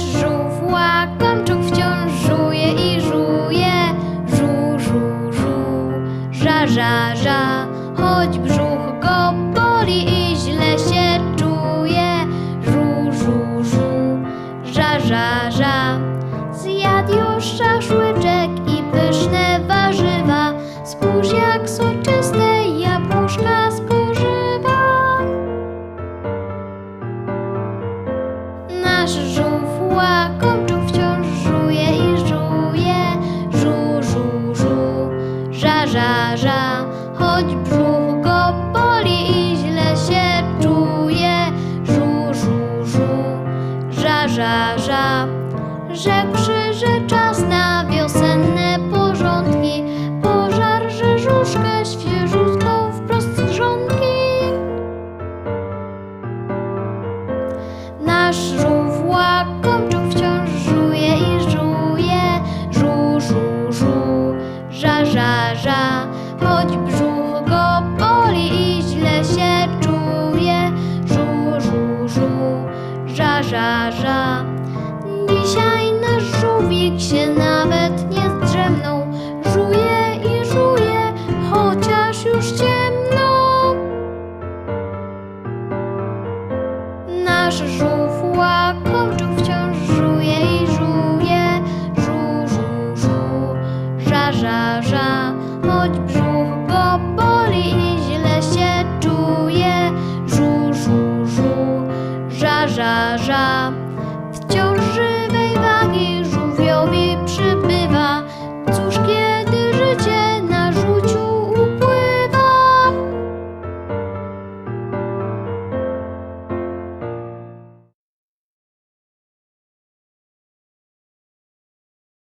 żółwła, kączuk wciąż żuje i żuje. Żu, żu, żu, ża, ża, ża, choć brzuch go boli i źle się czuje. Żu, żu, żu, ża, ża, ża. Zjadł już szaszłyczek i pyszne warzywa. Spójrz jak soczyste jabłuszka spożywa. Nasz żółw łakomczuk wciąż żuje i żuje. Żu, żu, żu, ża, ża, ża. Choć brzuch go boli i źle się czuje. Żu, żu, żu, ża, ża, ża. Rzekłszy, że czas na wiosenne porządki, pożar rzeżuszkę świeżutką wprost z. Nasz żółw zdarza, choć brzuch go boli i źle się czuje. Żu, żu, żu, ża, ża, ża. Dzisiaj nasz żółwik się nawet nie zdrzemnął. Żuje i żuje, chociaż już ciemno. Nasz żółw łakoczył wciąż żółw. ża, ża, choć brzuch go boli i źle się czuje, żu, żu, żu, ża, ża, ża.